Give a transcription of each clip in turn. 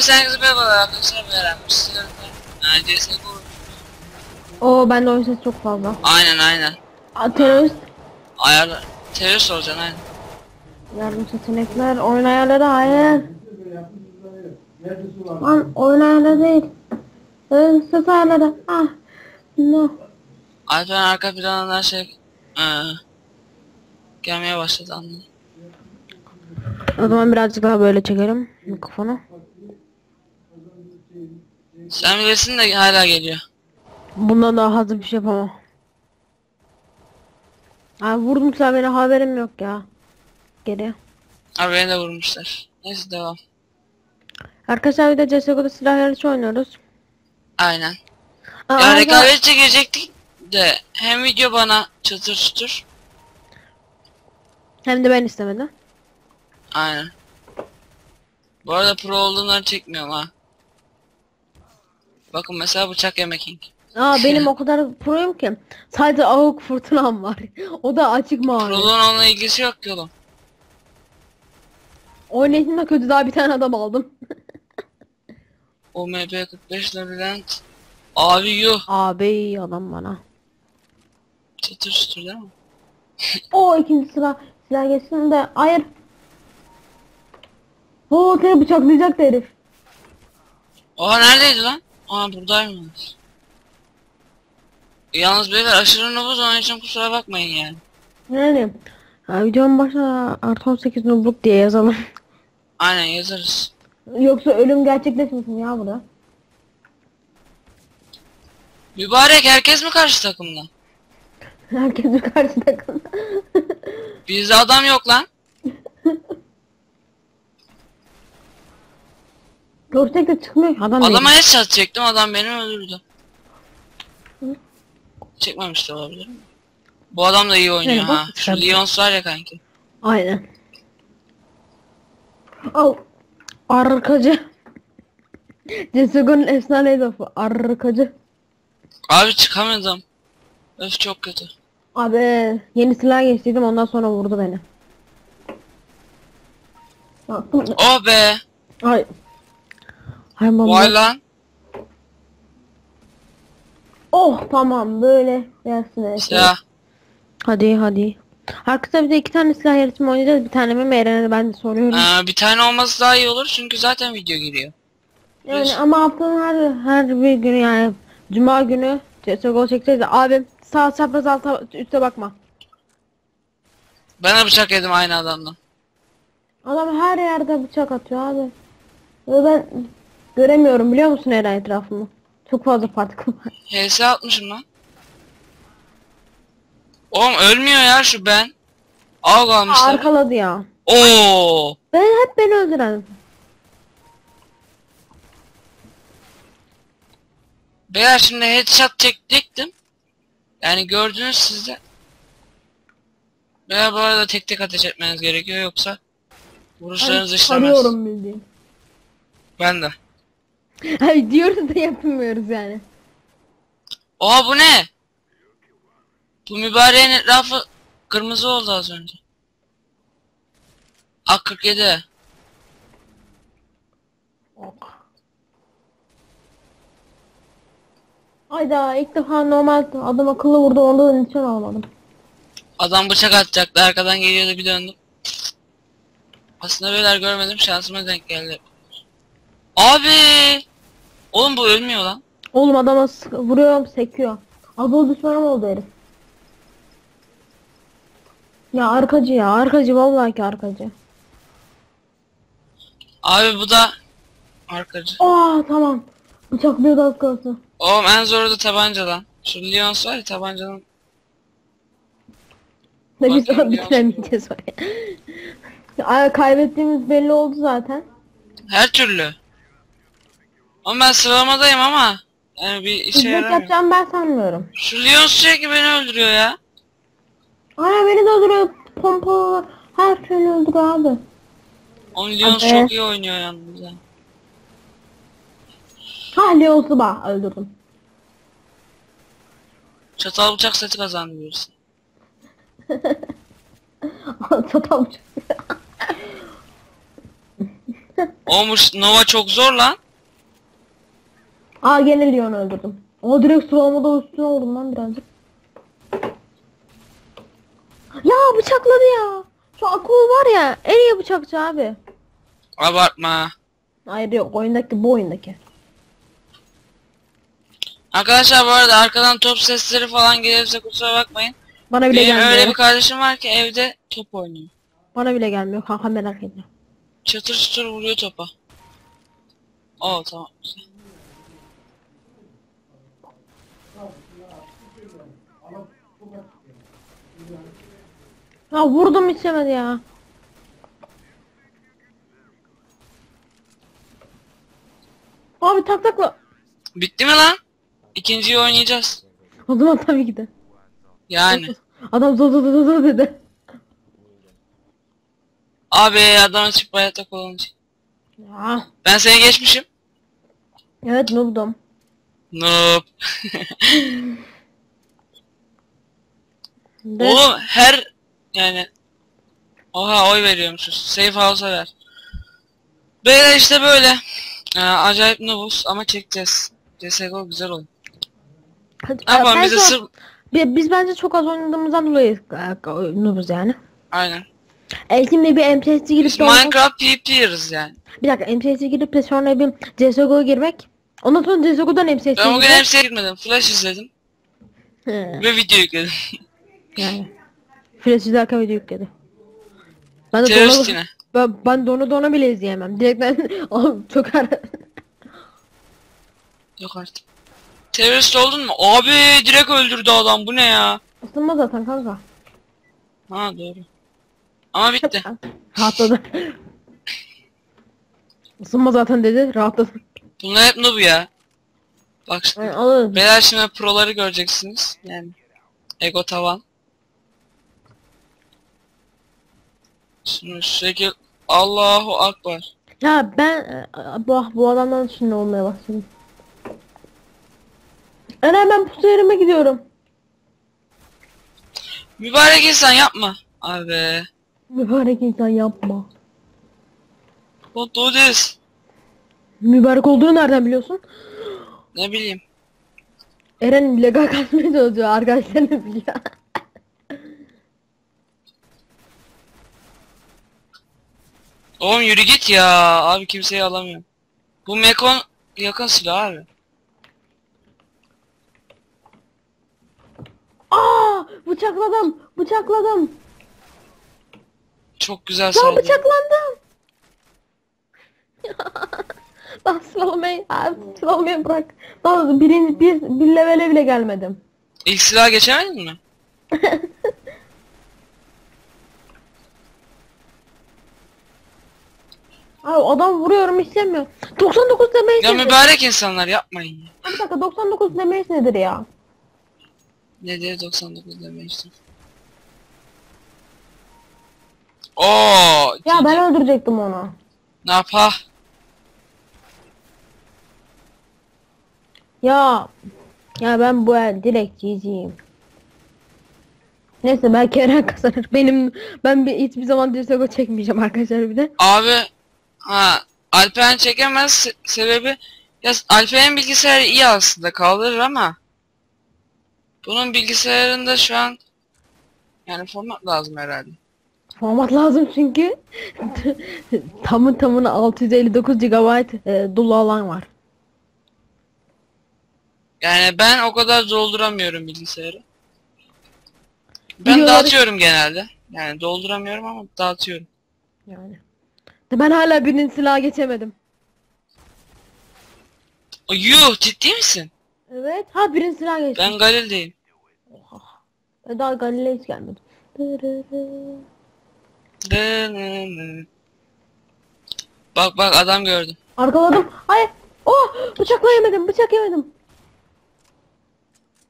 Herkese merhabalar arkadaşlar ben Eren. CSGO Oo bende oyun sesi çok fazla. Aynen aynen. Aa, terörist Ayarlar. Terörist olacaksın aynen. yardım seçenekler, oyun ayarları hayır. Lan oyun ayarları değil. Ee, ses ayarları. Ah. No. Alperen arka planından şey eee gelmeye başladı anladım. O zaman birazcık daha böyle çekelim mikrofonu. Sen bilirsin de hala geliyor. Bundan daha hazır bir şey yapamam. Vurdum sen beni haberim yok ya. Geri. Abi beni de vurmuşlar. Neyse devam. Arkadaşlar bir de CSGO'da silah yarışı oynuyoruz. Aynen. Aa, Ya rekabetçi girecektik de hem video bana çıtır çıtır. Hem de ben istemedim. Aynen. Bu arada pro olduğumları çekmiyorum ha. Bakın mesela bıçak yemek king. Aa benim o kadar proyum ki. Sadece avuk fırtınam var. o da açık mavi. Proluğun onunla ilgisi yok ki oğlum. Oynayışım da kötü daha bir tane adam aldım. OMP 45 labirent. Abi yuh. Abi iyi adam bana. Çıtır çıtır değil mi? O ikinci sıra silah geçsin de hayır. Oo seni bıçaklayacaktı herif. Oha neredeydi lan? Aa buradaymış. Yalnız beyler aşırı nubuz onun için kusura bakmayın yani. Yani. Ha, videonun başına artı 18 nubruk diye yazalım. Aynen yazarız. Yoksa ölüm gerçekleşmesin ya burada. Mübarek herkes mi karşı takımda? Herkes bir karşı takım. Bizde adam yok lan. Görsek de çıkmıyor. Adam. Adama headshot çektim adam beni öldürdü. Çekmemiş de olabilir? Bu adam da iyi oynuyor Evet, ha. bak, Şu tabii. Lyons var ya kanki. Aynen. Al. Arkacı. CSGO'nun efsane lafı. Arkacı. Abi çıkamadım. Öf çok kötü. Abi yeni silah geçtiydim ondan sonra vurdu beni. Baktım. Oh be. Ay. Ay baba. Vay lan. Oh tamam böyle gelsin her şey. Ya. Hadi hadi. Arkadaşlar bir de iki tane silah yarışı mı oynayacağız? Bir tane mi Eren'e de ben de soruyorum. Ee, bir tane olması daha iyi olur çünkü zaten video giriyor. Yani ama haftanın her her bir günü yani Cuma günü CSGO çekeceğiz. de, Abim sağ çapraz alta üste bakma. Ben de bıçak yedim aynı adamdan. Adam her yerde bıçak atıyor abi. Ve ben göremiyorum biliyor musun Eren etrafımı? Çok fazla partikül var. HS atmışım lan. Oğlum ölmüyor ya şu ben. Av kalmışlar. Arkaladı ya. Oo. Ben hep beni öldüren. Beyler şimdi headshot çekecektim. Yani gördünüz siz de. Beyler bu arada tek tek ateş etmeniz gerekiyor yoksa vuruşlarınız işlemez. Arıyorum bildiğin. Ben de. Hayır diyoruz da yapmıyoruz yani. Oha bu ne? Bu mübareğin etrafı kırmızı oldu az önce. A47. Ok. Ayda ilk defa normal adam akıllı vurdu onda da nişan almadım. Adam bıçak atacaktı arkadan geliyordu bir döndüm. Aslında beyler görmedim şansıma denk geldi. Abi! Oğlum bu ölmüyor lan. Oğlum adama sık- vuruyorum sekiyor. Adol düşmanım oldu herif. Ya arkacı ya arkacı vallahi ki arkacı. Abi bu da arkacı. Aa tamam. Bıçaklıyordu az kalsın. Oğlum en zoru da tabanca lan. Şu Lyons var ya tabancanın. Ne biz Bakayım onu ya. bitiremeyeceğiz oraya. Ay, Kaybettiğimiz belli oldu zaten. Her türlü. Oğlum ben sıralamadayım ama. Yani bir işe yaramıyor. yapacağım ben sanmıyorum. Şu Lyons sürekli beni öldürüyor ya. Ana beni de öldürüyor. Pompalı her türlü öldürüyor abi. Oğlum Lyons Abi. çok iyi oynuyor yalnız ya. Ha Leos'u bak öldürdüm. Çatal bıçak seti kazandı birisi. Çatal bıçak. Olmuş Nova çok zor lan. Aa gene Leon'u öldürdüm. O direkt sıralamada üstüne oldum lan birazcık. Ya bıçakladı ya. Şu akul var ya en iyi bıçakçı abi. Abartma. Hayır yok oyundaki bu oyundaki. Arkadaşlar bu arada arkadan top sesleri falan gelirse kusura bakmayın. Bana bile Benim gelmiyor. öyle bir kardeşim var ki evde top oynuyor. Bana bile gelmiyor kanka merak etme. Çatır çatır vuruyor topa. Oo tamam. Ya vurdum istemedi ya. Abi tak takla. Bitti mi lan? İkinciyi oynayacağız. O zaman tabii ki de. Yani. Adam zo zo zo zo- dedi. Abi adam açıp bayata kullanacak. Ya. Ben seni geçmişim. Evet noob'dum. Noob. De- Oğlum her yani Oha oy veriyormuşuz. Safe house'a ver. Böyle işte böyle. Ee, acayip noobuz ama çekeceğiz. CSGO güzel oyun. Hadi- Ben bizi şu- sır... Bi- Biz bence çok az oynadığımızdan dolayı e, noobuz yani. Aynen. Elkim'le bir MTS'e girip Biz Minecraft PvP'yeriz yani. Bir dakika MTS'e girip de sonra bir CSGO'ya girmek. Ondan sonra CSGO'dan MTS'e Ben girmek. hepsiye girmedim. Flash izledim. He, Ve video yükledim. yani. Flash izlerken video yükledi. Ben de Terörist dona, yine. ben, ben dona dona bile izleyemem. Direkten çok ara. Yok artık. Terörist oldun mu? Abi direkt öldürdü adam. Bu ne ya? Isınma zaten kanka. Ha doğru. Ama bitti. Rahatladı. Isınma zaten dedi. Rahatladı. Bunlar hep noob ya. Bak şimdi. Alırız. Beyler şimdi proları göreceksiniz. Yani. Ego tavan. Şimdi şu şekil. Allahu Akbar. Ya ben e, bu, bu adamdan şimdi olmaya başladım. Ben hemen pusu yerime gidiyorum. Mübarek insan yapma. Abi. Mübarek insan yapma. Don't do this. Mübarek olduğunu nereden biliyorsun? Ne bileyim. Eren legal kasmaya çalışıyor arkadaşlarını biliyor. Oğlum yürü git ya. Abi kimseyi alamıyorum. Bu Mekon yakın silah abi. Aa bıçakladım bıçakladım. Çok güzel Lan saldırı. bıçaklandım. Lan sıralamayı, abi sıralamayı bırak. Lan birinci bir, bir levele bile gelmedim. İlk silah geçemedin mi? Abi adam vuruyorum istemiyor. 99 demeyiz Ya nedir? mübarek insanlar yapmayın ya. Bir dakika 99 demeyiz nedir ya? Ne diye 99 demiştim. Oo. Ya ben öldürecektim onu. Ne yapa? Ya ya ben bu el direkt GG'yim. Neyse belki Eren kazanır. Benim ben bir hiçbir zaman Dirsego çekmeyeceğim arkadaşlar bir de. Abi ha Alperen çekemez se- sebebi ya Alperen'in bilgisayarı iyi aslında kaldırır ama bunun bilgisayarında şu an yani format lazım herhalde. Format lazım çünkü tamı tamına 659 GB e, dolu alan var. Yani ben o kadar dolduramıyorum bilgisayarı. Ben Videoları- dağıtıyorum genelde. Yani dolduramıyorum ama dağıtıyorum. Yani. Ben hala birinin silahı geçemedim. O, Yuh ciddi misin? Evet. Ha birinin silahı geçti. Ben Galil'deyim. Ben daha Galil'e hiç gelmedim. Bak bak adam gördüm. Arkaladım. Hayır. Oh bıçakla yemedim. Bıçak yemedim.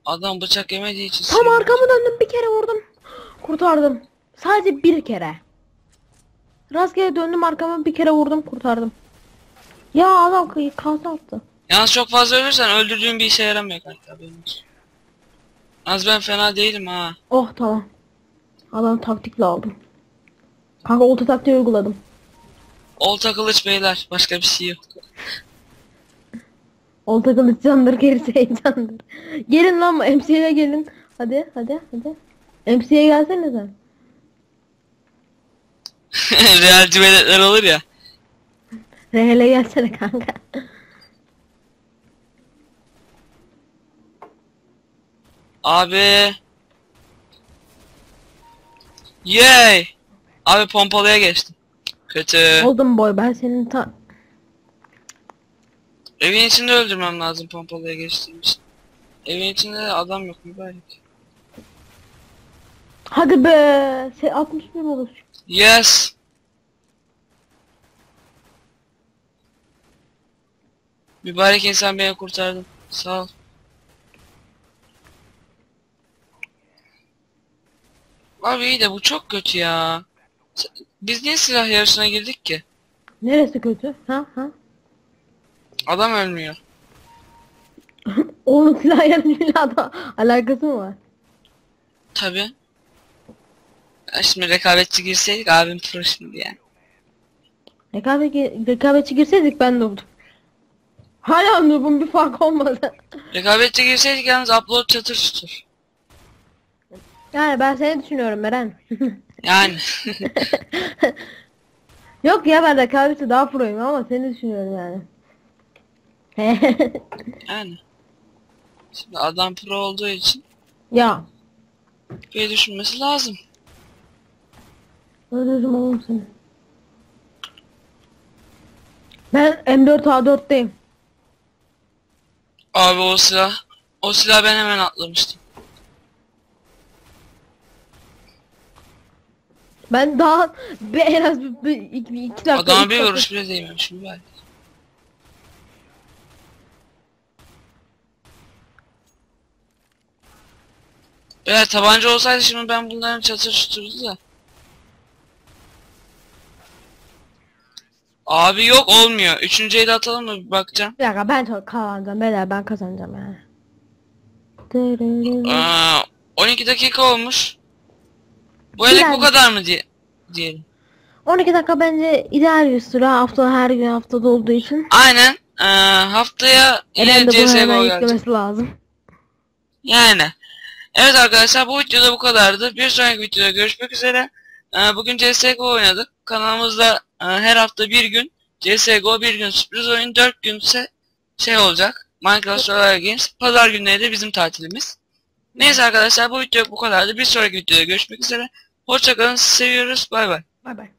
Adam bıçak yemediği için Tam arkamı döndüm bir kere vurdum. Kurtardım. Sadece bir kere. Rastgele döndüm arkama bir kere vurdum kurtardım. Ya adam kıyı kalsa attı. Yalnız çok fazla ölürsen öldürdüğün bir işe yaramıyor kanka olsun. Az ben fena değilim ha. Oh tamam. Adam taktikle aldım. Kanka olta taktiği uyguladım. Olta kılıç beyler. Başka bir şey yok. Olta kılıç candır gerisi heyecandır. Gelin lan MC'ye gelin. Hadi hadi hadi. MC'ye gelsene sen. Realci veletler olur ya. RHL'e gelsene kanka. Abi. Yay. Abi pompalıya geçtim. Kötü. Oldum boy ben senin ta... Evin içinde öldürmem lazım pompalıya geçtiğim için. Evin içinde de adam yok mübarek. Hadi be. Se 61 olur. Yes. Mübarek insan beni kurtardın. Sağ ol. Abi iyi de bu çok kötü ya. Biz niye silah yarışına girdik ki? Neresi kötü? Ha ha. Adam ölmüyor. Onun silah yarışıyla da alakası mı var? Tabi. Şimdi rekabetçi girseydik abim pro şimdi yani. Rekabet, rekabetçi girseydik ben de oldum. Hala noob'un bir fark olmadı. Rekabetçi girseydik yalnız upload çatır çatır. Yani ben seni düşünüyorum Eren. Yani. Yok ya ben rekabeti daha proyum ama seni düşünüyorum yani. yani. Şimdi adam pro olduğu için ya. bir düşünmesi lazım. Öldürdüm oğlum seni. Ben M4A4'teyim. Abi o silah. O silah ben hemen atlamıştım. Ben daha bir, en az bir, bir, iki, iki dakika. Adama üç bir dakika- vuruş bile değmemiş mübarek. Eğer tabanca olsaydı şimdi ben bunların çatır çuturdu da. Abi yok olmuyor. Üçüncü eli atalım mı bir bakacağım. Bir dakika ben kazanacağım beyler ben kazanacağım yani. Aa, 12 dakika olmuş. Bu elek bu kadar mı diye diyelim. 12 dakika bence ideal bir süre hafta her gün haftada olduğu için. Aynen. Ee, haftaya yine CSGO gelecek. lazım. Yani. Evet arkadaşlar bu videoda bu kadardı. Bir sonraki videoda görüşmek üzere. Ee, bugün CSGO oynadık. Kanalımızda e, her hafta bir gün CSGO bir gün sürpriz oyun dört günse şey olacak. Minecraft Survival Games. Pazar günleri de bizim tatilimiz. Neyse arkadaşlar bu video bu kadardı. Bir sonraki videoda görüşmek üzere. Hoşçakalın. Seviyoruz. Bay bay. Bay bay.